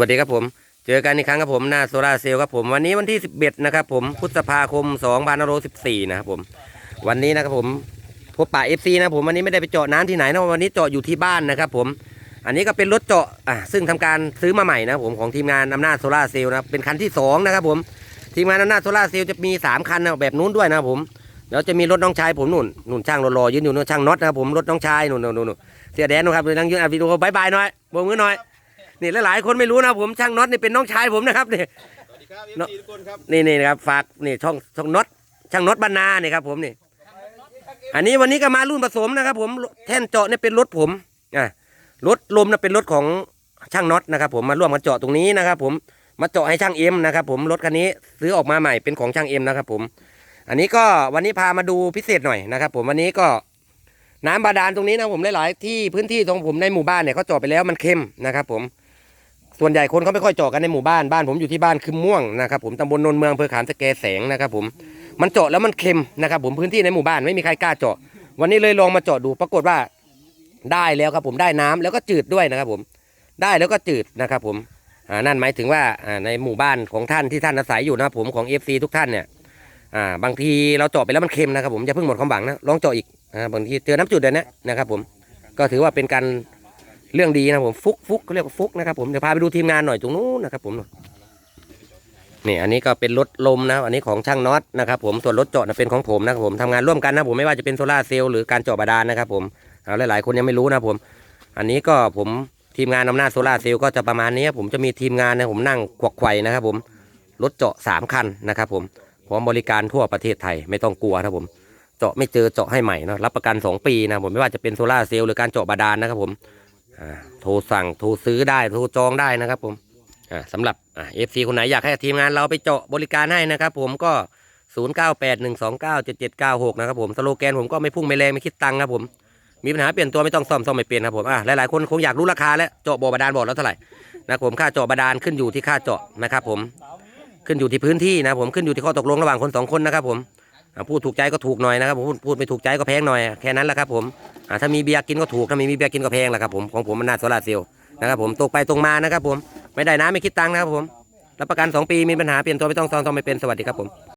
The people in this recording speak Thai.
วัสดีครับผม เจอกันอีกครั้งครับผมหน้าโซลาเซลล์ครับผม วันนี้วันที่ 11 นะครับผมพฤษภาคม2514นะครับผม วันนี้นะครับผมพบป่า FC นะผมวันนี้ไม่ได้ไปเจาะน้ำที่ไหนนะวันนี้เจาะอยู่ที่บ้านนะครับผม อันนี้ก็เป็นรถเจาะอะซึ่งทำการซื้อมาใหม่นะผมของทีมงานอำนาจโซลาเซลล์นะเป็นคันที่สองนะครับผมทีมงานอำนาจโซลาเซลล์จะมีสามคันนะแบบนู้นด้วยนะผมแล้วจะมีรถน้องชายผมนู่นนู่นช่างรอๆยืนอยู่นู่นช่างน็อตนะครับผมรถน้องชายนู่นนู่นนู่นเสียแดนนะครับเลยนั่งยืนอัดวิดีโอบายบายหน่อยโบมือหน่อย นี่หลายๆคนไม่รู้นะผมช่างน็อตนี่เป็นน้องชายผมนะครับนี่สวัสดีครับเนอะเอฟซีทุกคนครับนี่นี่นะครับฝากนี่ช่องช่องน็อตช่างน็อตบรรณาเนี่ยครับ ผมนี่ อันนี้วันนี้ก็มารุ่นผสมนะครับ ผมแท่นเจาะเนี่ยเป็นรถผมอะรถลมนะเป็นรถของช่างน็อตนะครับ ผมมาร่วมกันเจาะตรงนี้นะครับ ผมมาเจาะให้ช่างเอ็มนะครับ ผมรถคันนี้ซื้อออกมาใหม่เป็นของช่างเอ็มนะครับ ผม อันนี้ก็วันนี้พามาดูพิเศษหน่อยนะครับ ผมวันนี้ก็น้ำบาดาลตรงนี้นะผมหลาย ๆ ที่พื้นที่ตรงผมในหมู่บ้านเนี่ยเขาเจาะไปแล้วมันเค็มนะครับ ผม ส่วนใหญ่คนเขาไม่ค่อยเจาะกันในหมู่บ้านบ้านผมอยู่ที่บ้านคือม่วงนะครับผมตำบลนนเมืองอำเภอขามสะแกแสงนะครับผมมันเจาะแล้วมันเค็มนะครับผมพื้นที่ในหมู่บ้านไม่มีใครกล้าเจาะ วันนี้เลยลองมาเจาะดูปรากฏว่าได้แล้วครับผมได้น้ำแล้วก็จืดด้วยนะครับผมได้แล้วก็จืดนะครับผมอ่านั่นหมายถึงว่าอ่าในหมู่บ้านของท่านที่ท่านอาศัยอยู่นะผมของ FC ทุกท่านเนี่ยอ่าบางทีเราเจาะไปแล้วมันเค็มนะครับผมอย่าเพิ่งหมดความหวังนะลองเจาะอีกอ่าบางทีเจอน้ำจืดเลยนะนะครับผมก็ถือว่าเป็นการ เรื่องดีนะผมฟุกฟุกเขาเรียกว่าฟุกนะครับ ผมเดี๋ยวพาไปดูทีมงานหน่อยตรงนู้นนะครับ ผมนี่อันนี้ก็เป็นรถลมนะอันนี้ของช่างน็อตนะครับผมส่วนรถเจาะนะเป็นของผมนะครับผมทำงานร่วมกันนะผมไม่ว่าจะเป็นโซลาเซลล์หรือการเจาะบาดาลนะครับ ผมเอาหลายๆคนยังไม่รู้นะผม อันนี้ก็ผมทีมงานอำนาจโซลาเซลล์ก็จะประมาณนี้ผมจะมีทีมงานนะผมนั่งควักไขว่นะครับ ผมรถเจาะสามคันนะครับผมพร้อมบริการทั่วประเทศไทยไม่ต้องกลัวนะครับผม เจาะไม่เจอเจาะให้ใหม่นะรับประกัน 2 ปีนะผมไม่ว่าจะเป็นโซลาเซลล์หรือการเจาะบาดาลนะครับผม โทรสั่งโทรซื้อได้โทรจองได้นะครับผมสำหรับเอฟซีคนไหนอยากให้ทีมงานเราไปเจาะบริการให้นะครับผมก็ 0 9 8 1 2 9 7 7 9 6 นะครับผมสโลแกนผมก็ไม่พุ่งไม่แรงไม่คิดตังค์ครับผมมีปัญหาเปลี่ยนตัวไม่ต้องซ่อมซ่อมไม่เปลี่ยนครับผมอ่าหลายๆคนคงอยากรู้ราคาแล้วเจาะบ่อบาดาลบ่อแล้วเท่าไหร่นะครับผมค่าเจาะบาดาลขึ้นอยู่ที่ค่าเจาะนะครับผมขึ้นอยู่ที่พื้นที่นะผมขึ้นอยู่ที่ข้อตกลงระหว่างคนสองคนนะครับผมพูดถูกใจก็ถูกหน่อยนะครับผมพูดพูดไม่ถูกใจก็แพงหน่อยแค่นั้นแหละครับผม อ่าถ้ามีเบียร์กินก็ถูกถ้าไม่มีเบียร์กินก็แพงแหละครับผมของผมมันนาโซลาเซลล์นะครับผมตกไปตรงมานะครับผมไม่ได้นะไม่คิดตังค์นะครับผมรับประกัน 2 ปีมีปัญหาเปลี่ยนตัวไม่ต้องซองต้องไม่เป็นสวัสดีครับผม